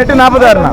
எட்டு நாற்பதாயிரண்ணா